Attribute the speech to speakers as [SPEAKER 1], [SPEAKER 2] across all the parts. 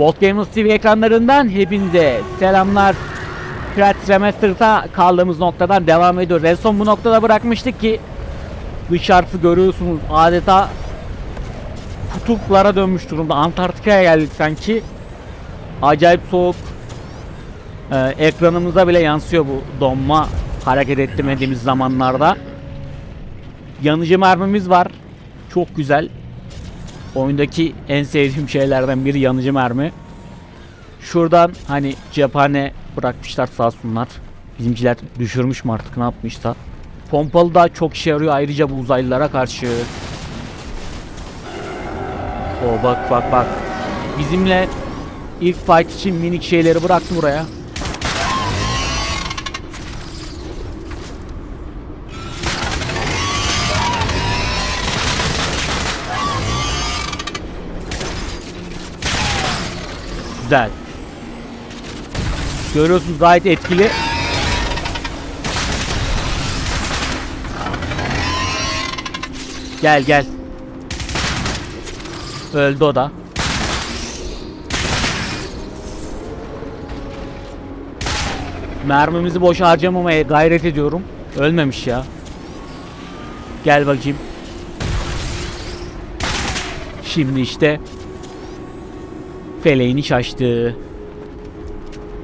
[SPEAKER 1] Bolt Gamers TV ekranlarından hepinize selamlar. Crash Remastered'a kaldığımız noktadan devam ediyoruz. En son bu noktada bırakmıştık ki dışarısı görüyorsunuz adeta kutuplara dönmüş durumda. Antarktika'ya geldik sanki. Acayip soğuk. Ee, ekranımıza bile yansıyor bu donma hareket ettirmediğimiz zamanlarda. Yanıcı mermimiz var. Çok güzel. Oyundaki en sevdiğim şeylerden biri yanıcı mermi. Şuradan hani cephane bırakmışlar sağ olsunlar. Bizimkiler düşürmüş mü artık ne yapmışsa. Pompalı da çok işe yarıyor ayrıca bu uzaylılara karşı. O bak bak bak. Bizimle ilk fight için minik şeyleri bıraktı buraya. Güzel. Görüyorsunuz gayet etkili. Gel gel. Öldü o da. Mermimizi boş harcamamaya gayret ediyorum. Ölmemiş ya. Gel bakayım. Şimdi işte feleğini şaştı.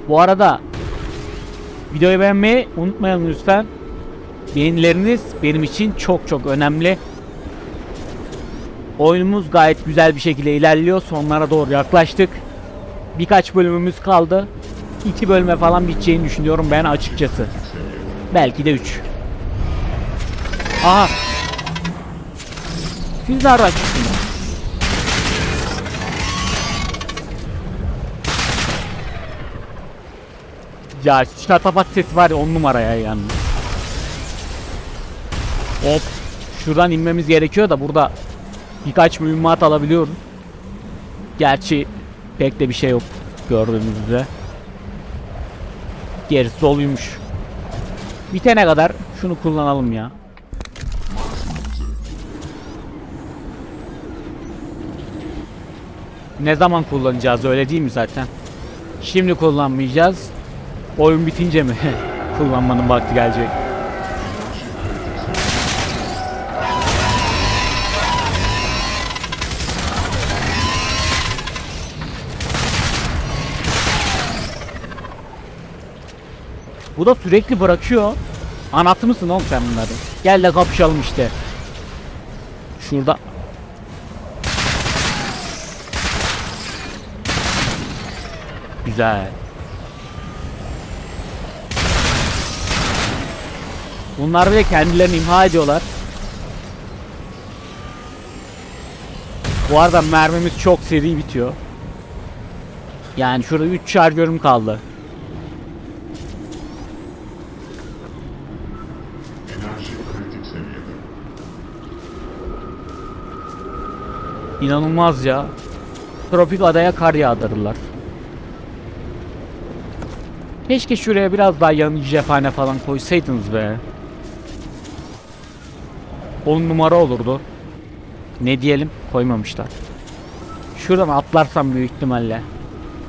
[SPEAKER 1] Bu arada videoyu beğenmeyi unutmayalım lütfen. Beğenileriniz benim için çok çok önemli. Oyunumuz gayet güzel bir şekilde ilerliyor. Sonlara doğru yaklaştık. Birkaç bölümümüz kaldı. İki bölüme falan biteceğini düşünüyorum ben açıkçası. Belki de üç. Aha. Siz nereden Ya şatapat sesi var ya on numaraya yani. Hop. Şuradan inmemiz gerekiyor da burada birkaç mühimmat alabiliyoruz. Gerçi pek de bir şey yok gördüğünüz üzere. Gerisi doluymuş. Bitene kadar şunu kullanalım ya. Ne zaman kullanacağız öyle değil mi zaten? Şimdi kullanmayacağız. Oyun bitince mi kullanmanın vakti gelecek? Bu da sürekli bırakıyor. Anası mısın oğlum sen bunları? Gel de kapışalım işte. Şurada. Güzel. Bunlar bile kendilerini imha ediyorlar. Bu arada mermimiz çok seri bitiyor. Yani şurada 3 şarjörüm kaldı. İnanılmaz ya. Tropik adaya kar yağdırırlar. Keşke şuraya biraz daha yanıcı cephane falan koysaydınız be. 10 numara olurdu. Ne diyelim koymamışlar. Şuradan atlarsam büyük ihtimalle.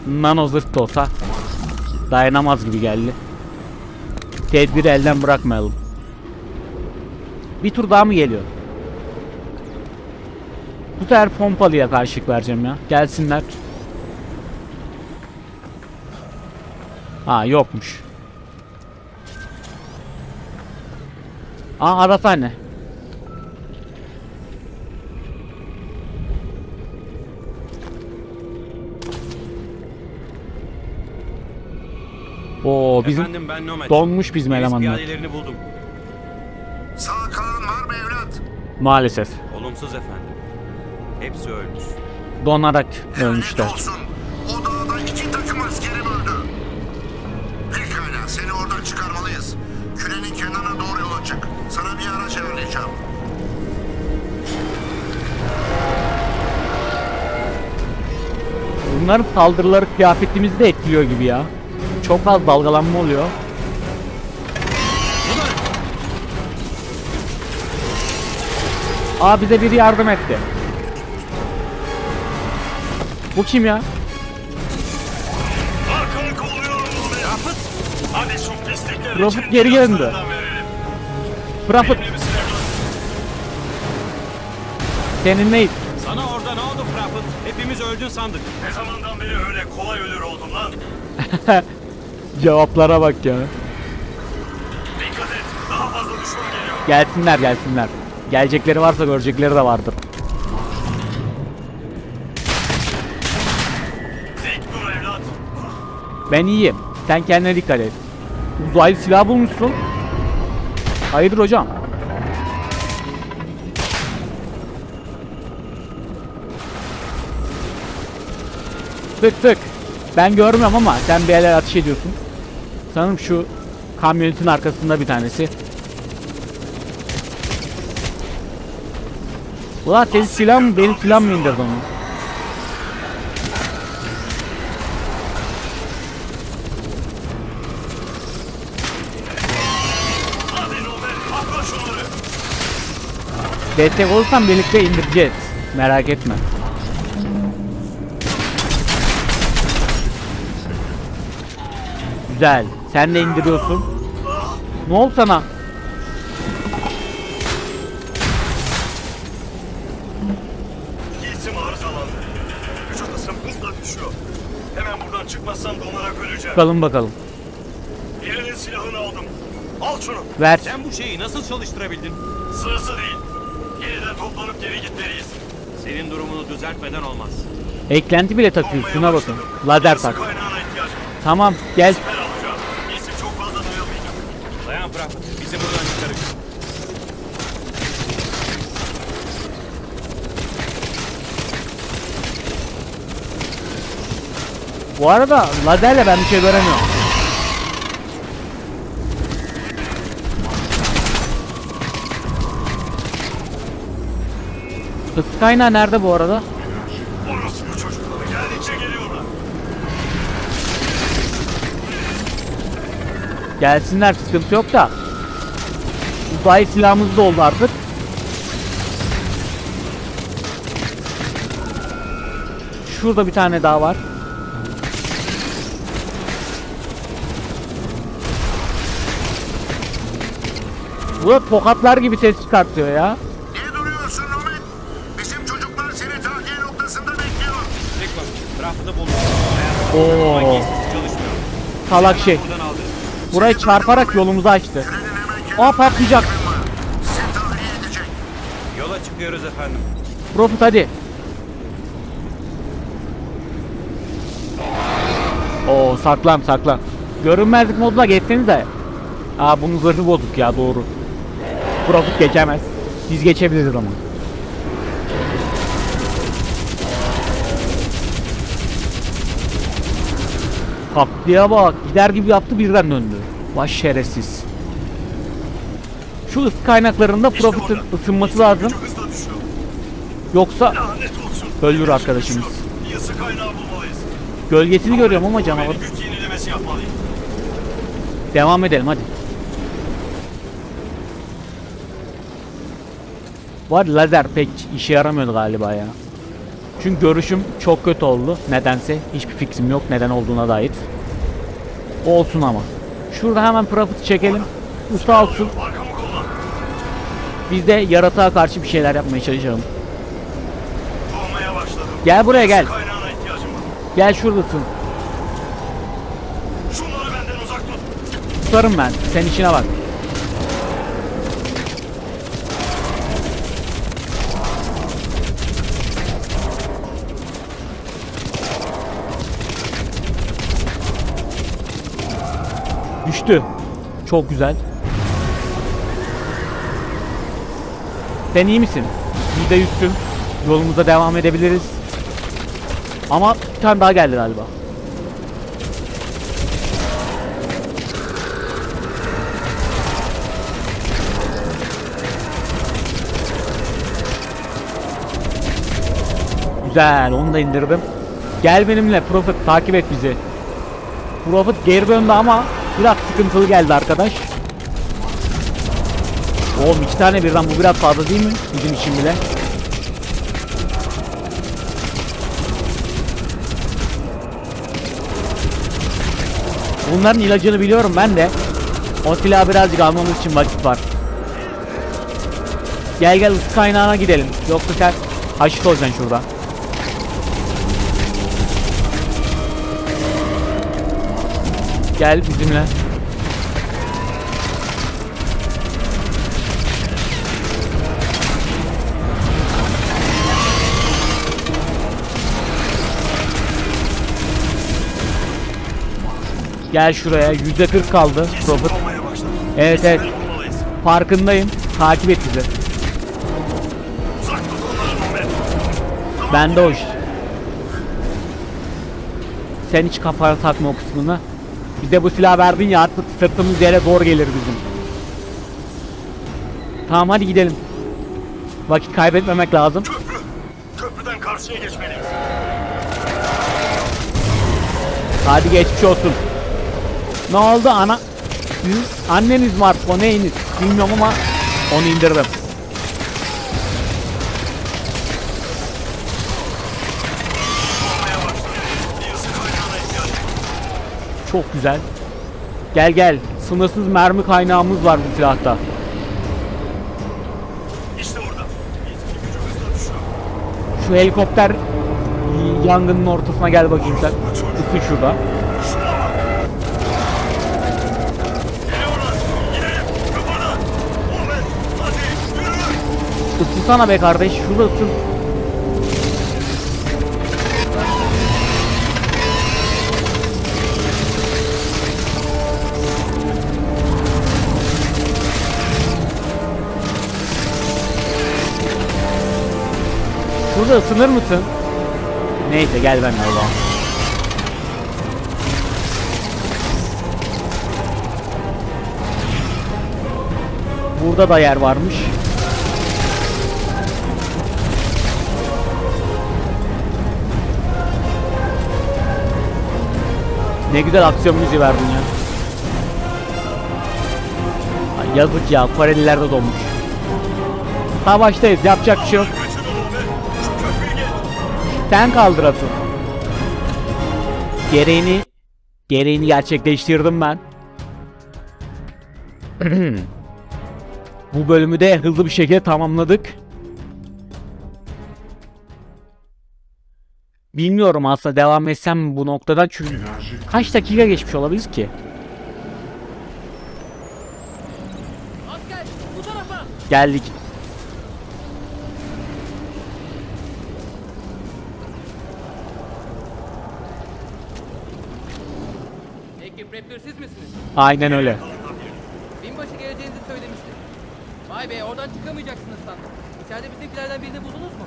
[SPEAKER 1] Nano zırh da olsa dayanamaz gibi geldi. Tedbiri elden bırakmayalım. Bir tur daha mı geliyor? Bu sefer pompalıya karşılık vereceğim ya. Gelsinler. Ha yokmuş. Aa arasane. Oo bizim
[SPEAKER 2] Efendim ben Nomad.
[SPEAKER 1] donmuş bizim elemanlar.
[SPEAKER 2] piyadelerini buldum.
[SPEAKER 3] Sağ kalan var mı evlat?
[SPEAKER 1] Maalesef.
[SPEAKER 2] Olumsuz efendim. Hepsi ölmüş.
[SPEAKER 1] Donarak
[SPEAKER 3] Lanet
[SPEAKER 1] ölmüşler.
[SPEAKER 3] olsun. O dağda iki takım askerim öldü. Pekala seni oradan çıkarmalıyız. Kürenin kenarına doğru yola çık. Sana bir araç ayarlayacağım.
[SPEAKER 1] Bunların saldırıları kıyafetimizi de etkiliyor gibi ya. Çok fazla dalgalanma oluyor. Aa bize biri yardım etti. Bu kim ya? Profit geri
[SPEAKER 4] gelindi.
[SPEAKER 1] Profit.
[SPEAKER 4] Senin
[SPEAKER 1] neyin?
[SPEAKER 2] Sana orada ne oldu Profit? Hepimiz öldün sandık.
[SPEAKER 4] Ne zamandan beri öyle kolay ölür oldun lan?
[SPEAKER 1] Cevaplara bak ya. Gelsinler gelsinler. Gelecekleri varsa görecekleri de vardır. Ben iyiyim. Sen kendine dikkat et. Uzaylı silah bulmuşsun. Hayırdır hocam? Tık tık. Ben görmüyorum ama sen bir yerler ateş ediyorsun. Sanırım şu kamyonetin arkasında bir tanesi. Ulan senin silah mı benim silah mı indirdi onu? Destek olursan birlikte indireceğiz. Merak etme. Güzel. Sen de indiriyorsun. Ne oldu sana?
[SPEAKER 4] Giysim arızalandı. Vücut ısım hızla düşüyor. Hemen buradan çıkmazsam donarak öleceğim.
[SPEAKER 1] Bakalım bakalım.
[SPEAKER 4] Birinin silahını aldım. Al şunu.
[SPEAKER 1] Ver.
[SPEAKER 2] Sen bu şeyi nasıl çalıştırabildin?
[SPEAKER 4] Sırası değil. Yeniden toplanıp geri gitmeliyiz.
[SPEAKER 2] Senin durumunu düzeltmeden olmaz.
[SPEAKER 1] Eklenti bile takıyor. Şuna bakın. Lazer tak.
[SPEAKER 4] kaynağına ihtiyacım var.
[SPEAKER 1] Tamam gel. Bu arada lazerle ben bir şey göremiyorum. Isı kaynağı nerede bu arada?
[SPEAKER 4] Orası bu çocukları geldikçe geliyorlar.
[SPEAKER 1] Gelsinler sıkıntı yok da. Uzay silahımız da oldu artık. Şurada bir tane daha var. Bu tokatlar gibi ses çıkartıyor ya.
[SPEAKER 3] Niye duruyorsun Nomet? Bizim çocuklar seni tahliye noktasında bekliyor.
[SPEAKER 2] Tek bak. Prophet'ı buldum.
[SPEAKER 1] Oo,
[SPEAKER 2] çalışmıyor.
[SPEAKER 1] salak şey. Burayı çarparak yolumuzu açtı. Aa patlayacak.
[SPEAKER 2] Yola çıkıyoruz efendim.
[SPEAKER 1] Profit hadi. Oo saklan saklan. Görünmezlik moduna geçsenize. Aa bunun zırhı bozuk ya doğru. Profit geçemez. Biz geçebiliriz ama. Tatlıya bak. Gider gibi yaptı birden döndü. Baş şerefsiz. Şu ısı kaynaklarında
[SPEAKER 4] İşte orada.
[SPEAKER 1] ısınması
[SPEAKER 4] Giysim
[SPEAKER 1] lazım. Yoksa. Öldür arkadaşımız. gölgesini görüyorum ama canavar. Devam edelim hadi. Var lazer pek işe yaramıyordu galiba ya. Çünkü görüşüm çok kötü oldu. Nedense hiçbir fikrim yok neden olduğuna dair. Olsun ama. Şurada hemen profit çekelim. Sağ olsun. Biz de yaratığa karşı bir şeyler yapmaya çalışalım. Gel buraya gel. Gel şuradasın. Tutarım ben. Sen işine bak. Düştü. Çok güzel. Sen iyi misin? Bir de yüzsün. Yolumuza devam edebiliriz. Ama bir tane daha geldi galiba. Güzel onu da indirdim. Gel benimle Profit takip et bizi. Profit geri döndü ama biraz sıkıntılı geldi arkadaş. Oğlum iki tane birden bu biraz fazla değil mi? Bizim için bile. Bunların ilacını biliyorum ben de. O silahı birazcık almamız için vakit var. Gel gel ısı kaynağına gidelim. Yoksa sen aşık olacaksın şurada. Gel bizimle. Gel şuraya. Yüzde 40 kaldı. Profit. Evet evet. Farkındayım. Takip et bizi. Ben de hoş. Sen hiç kafana takma o kısmını. Bize bu silah verdin ya artık sırtımız yere zor gelir bizim. Tamam hadi gidelim. Vakit kaybetmemek lazım.
[SPEAKER 4] Köprü. Köprüden karşıya geçmeliyiz.
[SPEAKER 1] Hadi geçmiş olsun. Ne oldu ana? Sizin anneniz mi artık o neyiniz? Bilmiyorum ama onu indirdim. Çok güzel. Gel gel. Sınırsız mermi kaynağımız var bu silahta.
[SPEAKER 4] İşte orada.
[SPEAKER 1] Şu helikopter yangının ortasına gel bakayım sen. Üstü şurada. Isınsana be kardeş. Şurada ısın. Şurada ısınır mısın? Neyse gel o zaman. Burada da yer varmış. Ne güzel aksiyon müziği verdin ya. Ay yazık ya Koreliler de donmuş. Savaştayız yapacak bir şey yok. Sen kaldır asıl. Gereğini gereğini gerçekleştirdim ben. Bu bölümü de hızlı bir şekilde tamamladık. Bilmiyorum aslında devam etsem bu noktadan çünkü kaç dakika geçmiş olabilir ki? Geldik.
[SPEAKER 5] Ekip Raptor siz misiniz?
[SPEAKER 1] Aynen öyle.
[SPEAKER 5] Binbaşı geleceğinizi söylemişti. Vay be oradan çıkamayacaksınız sandım. İçeride bizimkilerden birini buldunuz mu?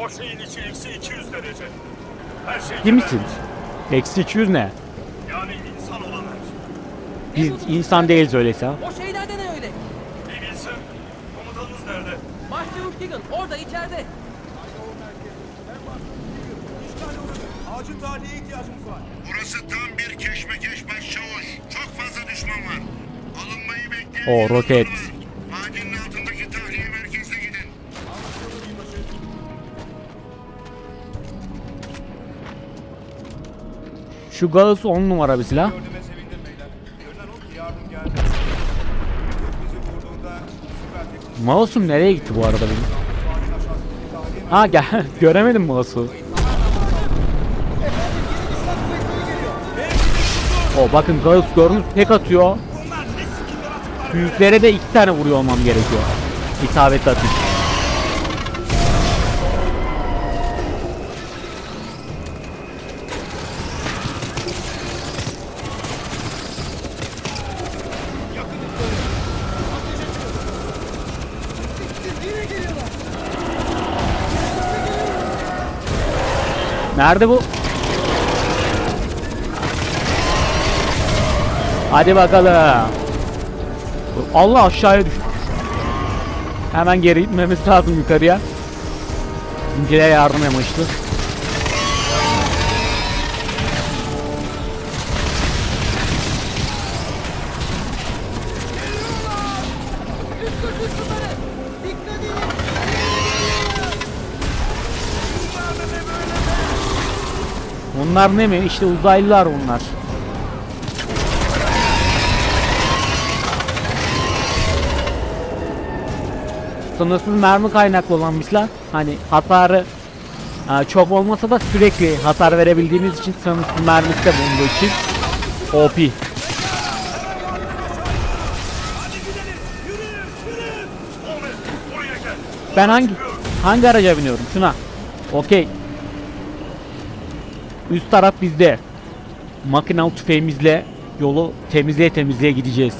[SPEAKER 4] O şeyin içi eksi 200 derece. Her şey
[SPEAKER 1] Değil misin? Eksi 200 ne?
[SPEAKER 4] Yani insan olan her şey.
[SPEAKER 1] Biz insan değiliz öyleyse.
[SPEAKER 5] O şeyler de ne öyle?
[SPEAKER 4] Bir bilsem. Komutanınız nerede?
[SPEAKER 5] Başçavuş Deagle orada içeride.
[SPEAKER 4] Acil tahliye ihtiyacımız var.
[SPEAKER 3] Burası tam bir keşmekeş başçavuş. Fazla düşman var. Alınmayı bekleyen
[SPEAKER 1] O, roket.
[SPEAKER 3] Madenin altındaki tahliye merkezine gidin.
[SPEAKER 1] Şu Gauss 10 numara bir silah.
[SPEAKER 6] Gördüğüme sevindim beyler. Görünen o ki yardım geldi. Bizi vurduğunda süper teknik
[SPEAKER 1] Mouse'um nereye gitti bu arada benim? Ha gel göremedim mouse'u. O bakın Gauss gördünüz tek atıyor. Büyüklere de iki tane vuruyor olmam gerekiyor. İsabetli atış. Nerede bu? Hadi bakalım. Allah aşağıya düş. Hemen geri gitmemiz lazım yukarıya. Bizimkilere yardım amaçlı. Bunlar ne mi? İşte uzaylılar bunlar. Sınırsız mermi kaynaklı olan bir silah. Hani hasarı e, çok olmasa da sürekli hasar verebildiğimiz için sınırsız mermisi de bulunduğu için OP. Ben hangi hangi araca biniyorum? Şuna. Okey. Üst taraf bizde. Makinalı tüfeğimizle yolu temizleye temizleye gideceğiz.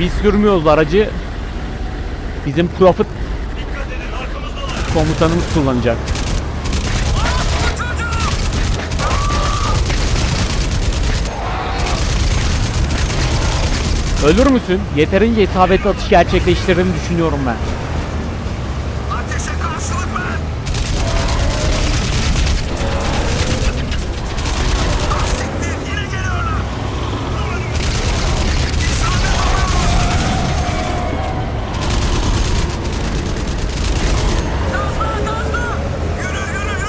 [SPEAKER 1] Biz sürmüyoruz aracı. Bizim Profit komutanımız kullanacak. Ölür müsün? Yeterince isabetli atış gerçekleştirdiğini düşünüyorum ben.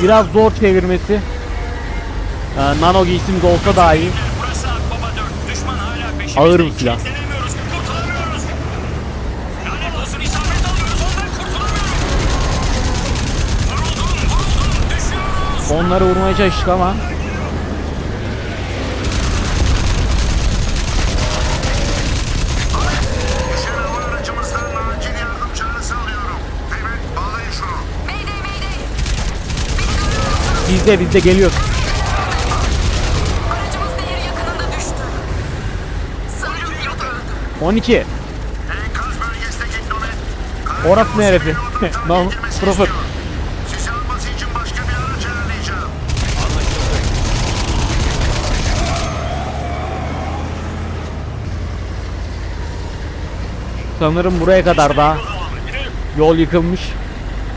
[SPEAKER 1] Biraz zor çevirmesi. Ee, nano giysimiz olsa dahi
[SPEAKER 4] Burası Akbaba 4. Düşman hala peşimizde.
[SPEAKER 1] Ağır bir silah. Onları vurmaya çalıştık ama bizde bizde geliyor.
[SPEAKER 7] Aracımız nehir yakınında düştü. Sanırım pilot öldü.
[SPEAKER 1] 12.
[SPEAKER 3] Enkaz bölgesindeki Nomet.
[SPEAKER 1] Orası neresi? No, Profit.
[SPEAKER 3] Sizi alması için başka bir araç ayarlayacağım.
[SPEAKER 1] Sanırım buraya kadar daha yol yıkılmış.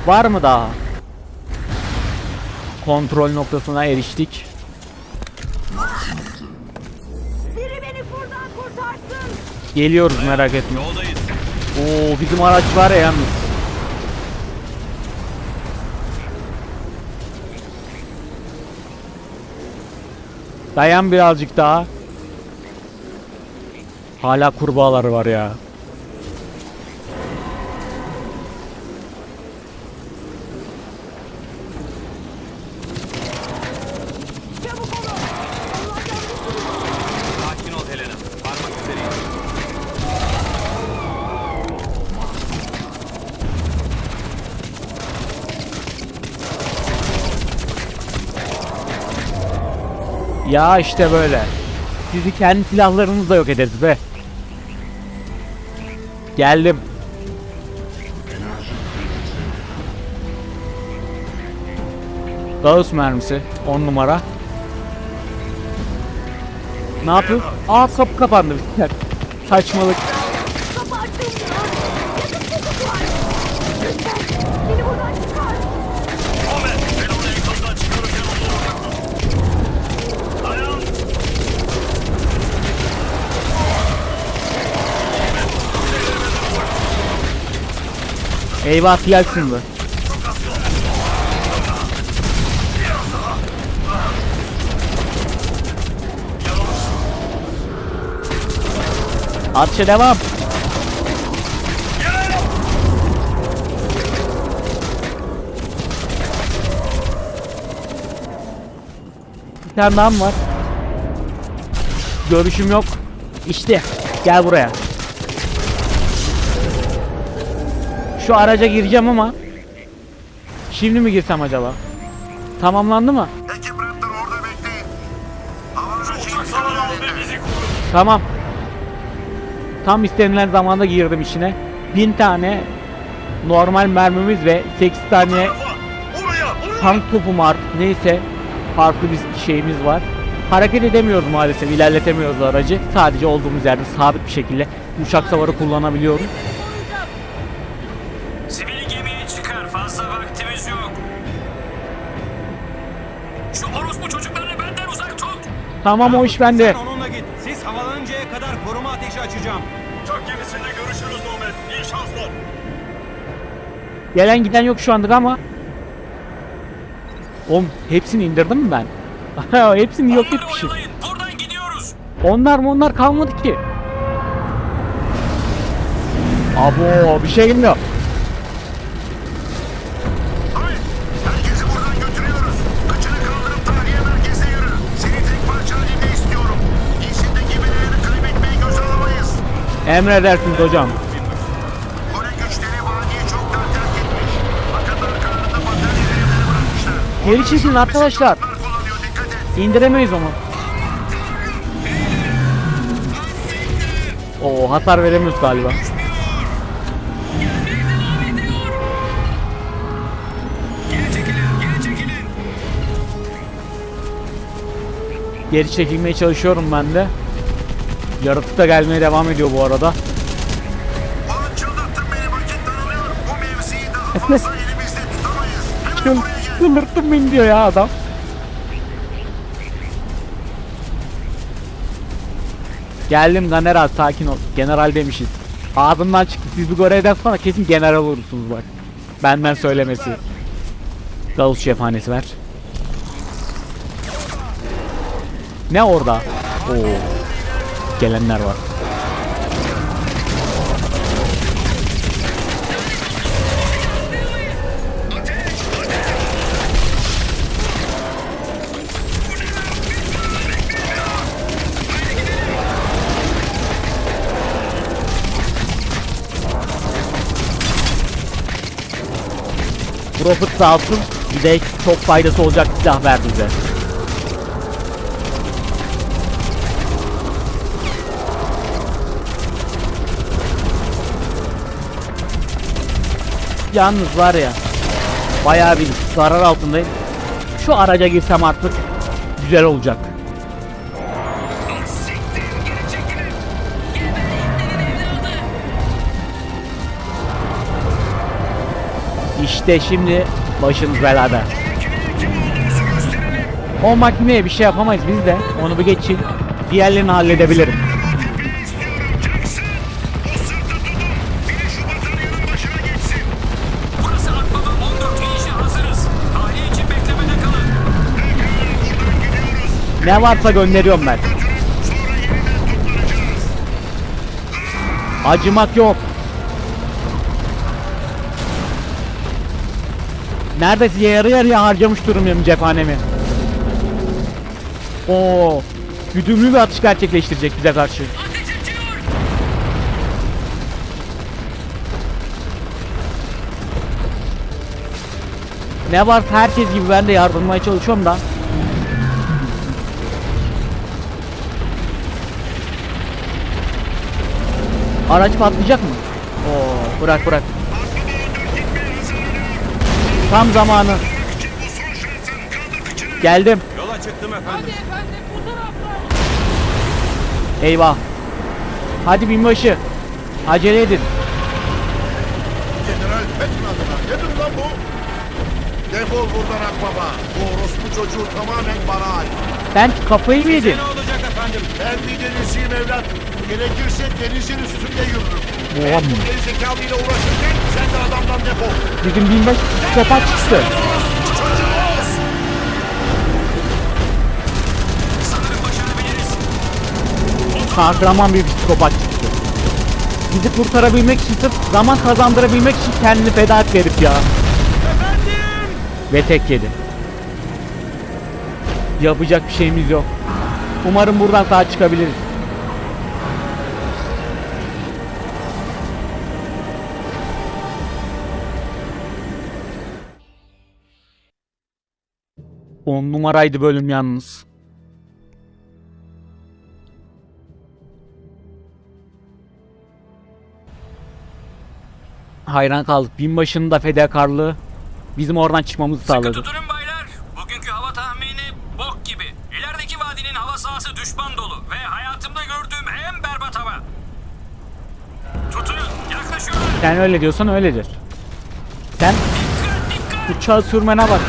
[SPEAKER 1] Var mı daha? Kontrol noktasına eriştik.
[SPEAKER 7] Biri beni buradan kurtarsın.
[SPEAKER 1] Geliyoruz merak etme.
[SPEAKER 2] Yoldayız.
[SPEAKER 1] Oo bizim araç var ya yalnız. Dayan birazcık daha. Hala kurbağalar var ya.
[SPEAKER 2] Sakin ol Helena. Parmak üzereyim.
[SPEAKER 1] Ya işte böyle. Sizi kendi silahlarınızla yok ederiz be. Geldim. Gauss mermisi 10 numara. Ne yapıyor? Aa kapı kapandı. Saçmalık. Eyvah siyah sınırlı. Atışa devam. Bir tane daha mı var? Görüşüm yok. İşte gel buraya. Şu araca gireceğim ama Şimdi mi girsem acaba? Tamamlandı mı?
[SPEAKER 3] Ekip Raptor orada bekleyin. Hava aracı
[SPEAKER 4] bizi.
[SPEAKER 1] Tamam. Tam istenilen zamanda girdim içine. 1000 tane normal mermimiz ve 8 tane.
[SPEAKER 4] Oraya. Oraya.
[SPEAKER 1] tank topu mu artık neyse farklı bir şeyimiz var. Hareket edemiyoruz maalesef, ilerletemiyoruz aracı. Sadece olduğumuz yerde sabit bir şekilde uçak savarı kullanabiliyoruz. Tamam o iş bende.
[SPEAKER 2] Sen onunla git. Siz havalanıncaya kadar koruma ateşi açacağım.
[SPEAKER 4] Uçak gemisinde görüşürüz Nomet. İyi şanslar.
[SPEAKER 1] Gelen giden yok şu anlık ama. Oğlum hepsini indirdim mi ben? hepsini yok
[SPEAKER 4] Onları
[SPEAKER 1] etmişim.
[SPEAKER 4] oyalayın. Buradan gidiyoruz.
[SPEAKER 1] Onlar mı onlar kalmadı ki. Abo bir şey gelmiyor.
[SPEAKER 3] Evleri bırakmışlar.
[SPEAKER 1] Geri çekilin arkadaşlar. İndiremeyiz onu. Oo hasar veremiyoruz galiba. Geri çekilmeye çalışıyorum ben de. Yaratık da gelmeye devam ediyor bu arada.
[SPEAKER 3] Çıldırttın beni
[SPEAKER 1] diyor ya adam. Geldim general sakin ol. General demişiz. Ağzımdan çıktı siz bu görevden sonra kesin general olursunuz bak. Benden söylemesi. Gauss şefhanesi ver. Ne orada? Oo. Gelenler var. Sağ olsun. Bir de çok faydası olacak silah verdi bize. Yalnız var ya bayağı bir zarar altındayım. Şu araca girsem artık güzel olacak. İşte şimdi başımız belada. O makineye bir şey yapamayız biz de. Onu bir geçin. Diğerlerini halledebilirim. Ne varsa gönderiyorum ben. Acımak yok. Neredeyse yarı yarıya harcamış durumdayım cephanemi. Oo, güdümlü bir atış gerçekleştirecek bize karşı. Ne var herkes gibi ben de yardımlamaya çalışıyorum da. Araç patlayacak mı? Oo, bırak bırak. Tam zamanı. Geldim.
[SPEAKER 2] Yola çıktım efendim.
[SPEAKER 5] Hadi efendim bu taraftan.
[SPEAKER 1] Eyvah. Hadi binbaşı. Acele edin.
[SPEAKER 8] General Patton adına. Nedir lan bu? Defol buradan Akbaba. Bu orospu çocuğu tamamen bana ait.
[SPEAKER 1] Sen kafayı mı yedin?
[SPEAKER 2] Ne olacak efendim?
[SPEAKER 8] Ben bir denizciyim evlat. Gerekirse denizin üstünde yürürüm.
[SPEAKER 1] Oha.
[SPEAKER 8] Bu geri zekalıyla uğraşırken sen de adamdan defol.
[SPEAKER 1] Bizim binbaşı psikopat çıktı. Kahraman bir psikopat çıktı. Bizi kurtarabilmek için sırf zaman kazandırabilmek için kendini feda etti herif ya. Ve tek yedi. Yapacak bir şeyimiz yok. Umarım buradan sağ çıkabiliriz. On numaraydı bölüm yalnız. Hayran kaldık. Binbaşının da fedakarlığı bizim oradan çıkmamızı sağladı.
[SPEAKER 2] Tutunun baylar. Bugünkü hava tahmini bok gibi. İlerideki vadinin hava sahası düşman dolu ve hayatımda gördüğüm en berbat hava. Tutunun, yaklaşıyorlar.
[SPEAKER 1] Sen öyle diyorsan öyledir. Sen
[SPEAKER 2] Dikkat, dikkat.
[SPEAKER 1] uçağı sürmene bak.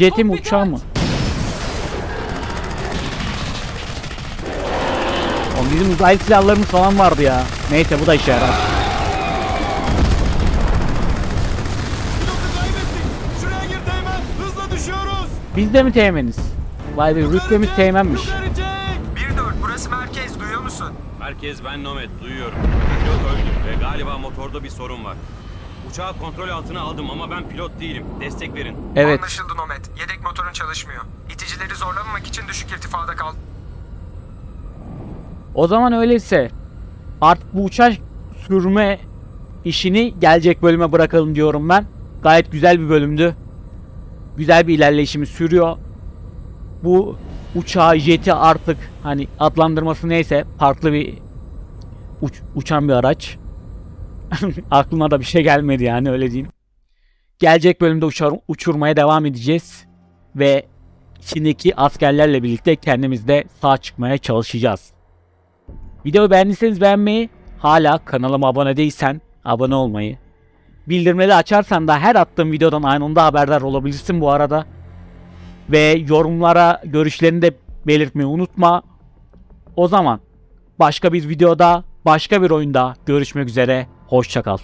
[SPEAKER 1] Jetim
[SPEAKER 5] Kokpiti
[SPEAKER 1] uçağı mı? Oğlum bizim uzaylı silahlarımız falan vardı ya. Neyse bu da işe yarar.
[SPEAKER 6] Pilotu kaybettik. Şuraya gir Teğmen. Hızla düşüyoruz.
[SPEAKER 1] Biz de mi teğmeniz? Vay be rütbemiz teğmenmiş.
[SPEAKER 6] Düzelecek.
[SPEAKER 2] 1-4 burası merkez duyuyor musun? Merkez ben Nomet duyuyorum.
[SPEAKER 9] pilot öldü ve galiba motorda bir sorun var. Uçağı kontrol altına aldım ama ben pilot değilim. Destek verin.
[SPEAKER 1] Evet.
[SPEAKER 10] Anlaşıldı Nomad. Yedek motorun çalışmıyor. İticileri zorlamamak için düşük irtifada kal.
[SPEAKER 1] O zaman öyleyse artık bu uçak sürme işini gelecek bölüme bırakalım diyorum ben. Gayet güzel bir bölümdü. Güzel bir ilerleyişimiz sürüyor. Bu uçağı jeti artık hani adlandırması neyse farklı bir uç- uçan bir araç. Aklıma da bir şey gelmedi yani öyle diyeyim. Gelecek bölümde uçar, uçurmaya devam edeceğiz. Ve içindeki askerlerle birlikte kendimiz de sağ çıkmaya çalışacağız. Videoyu beğendiyseniz beğenmeyi, hala kanalıma abone değilsen abone olmayı, bildirimleri açarsan da her attığım videodan anında haberdar olabilirsin bu arada. Ve yorumlara görüşlerini de belirtmeyi unutma. O zaman başka bir videoda, başka bir oyunda görüşmek üzere. Hoşçakal.